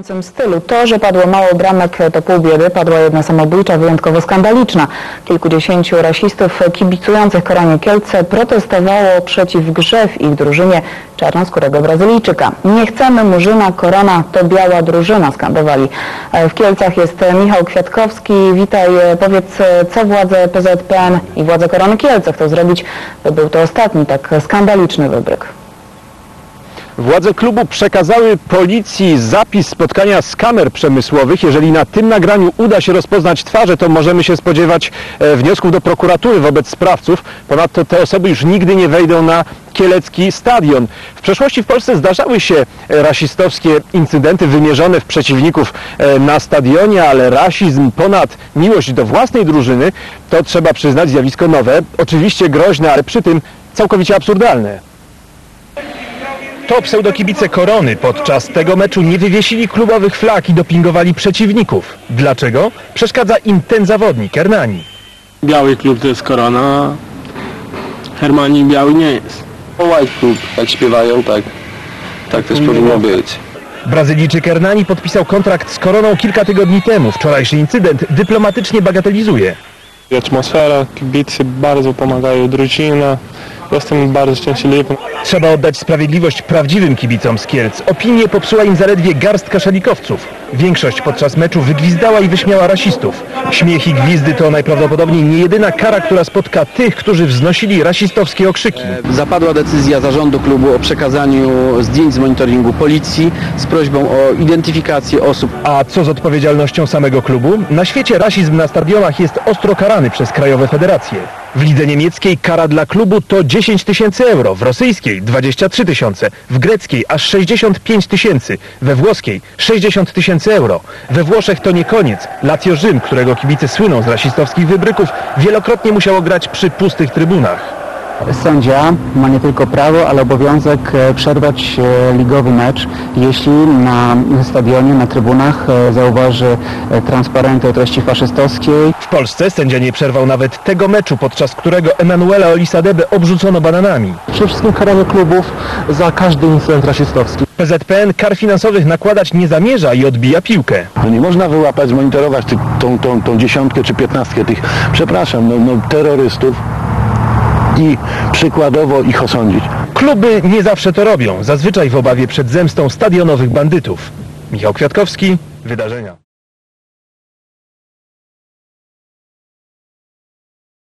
imponującym stylu. To, że padło mało bramek to pół biedy, padła jedna samobójcza, wyjątkowo skandaliczna. Kilkudziesięciu rasistów kibicujących Koronie Kielce protestowało przeciw grze w ich drużynie czarnoskórego Brazylijczyka. Nie chcemy Murzyna, Korona to biała drużyna, skandowali. E, W Kielcach jest Michał Kwiatkowski. Witaj, E, powiedz, e, co władze PZPN i władze Korony Kielce chcą zrobić, by był to ostatni tak skandaliczny wybryk. Władze klubu przekazały policji zapis spotkania z kamer przemysłowych. Jeżeli na tym nagraniu uda się rozpoznać twarze, to możemy się spodziewać e, wniosków do prokuratury wobec sprawców. Ponadto te osoby już nigdy nie wejdą na kielecki stadion. W przeszłości w Polsce zdarzały się e, rasistowskie incydenty wymierzone w przeciwników e, na stadionie, ale rasizm ponad miłość do własnej drużyny to trzeba przyznać zjawisko nowe, oczywiście groźne, ale przy tym całkowicie absurdalne. To pseudokibice Korony podczas tego meczu nie wywiesili klubowych flag i dopingowali przeciwników. Dlaczego? Przeszkadza im ten zawodnik, Hernani. Biały klub to jest korona, Hermani biały nie jest. White Club, jak śpiewają, tak, tak też powinno być. Brazylijczyk Hernani podpisał kontrakt z Koroną kilka tygodni temu. Wczorajszy incydent dyplomatycznie bagatelizuje. Atmosfera, kibicy bardzo pomagają, drużyna. Jestem bardzo szczęśliwy. Trzeba oddać sprawiedliwość prawdziwym kibicom z Kielc. Opinię popsuła im zaledwie garstka szalikowców. Większość podczas meczu wygwizdała i wyśmiała rasistów. Śmiech i gwizdy to najprawdopodobniej nie jedyna kara, która spotka tych, którzy wznosili rasistowskie okrzyki. Zapadła decyzja zarządu klubu o przekazaniu zdjęć z monitoringu policji z prośbą o identyfikację osób. A co z odpowiedzialnością samego klubu? Na świecie rasizm na stadionach jest ostro karany przez krajowe federacje. W lidze niemieckiej kara dla klubu to 10 tysięcy euro, w rosyjskiej 23 tysiące, w greckiej aż 65 tysięcy, we włoskiej 60 tysięcy euro. We Włoszech to nie koniec. Lazio Rzym, którego kibice słyną z rasistowskich wybryków, wielokrotnie musiało grać przy pustych trybunach. Sędzia ma nie tylko prawo, ale obowiązek e, przerwać e, ligowy mecz, jeśli na stadionie, na trybunach e, zauważy transparenty o treści faszystowskiej. W Polsce sędzia nie przerwał nawet tego meczu, podczas którego Emanuela Olisadebe obrzucono bananami. Przede wszystkim karamy klubów za każdy incydent rasistowski. PZPN kar finansowych nakładać nie zamierza i odbija piłkę. No nie można wyłapać, zmonitorować tych, tą, tą, tą dziesiątkę czy piętnastkę tych, przepraszam, no, no, terrorystów i przykładowo ich osądzić. Kluby nie zawsze to robią, zazwyczaj w obawie przed zemstą stadionowych bandytów. Michał Kwiatkowski, Wydarzenia.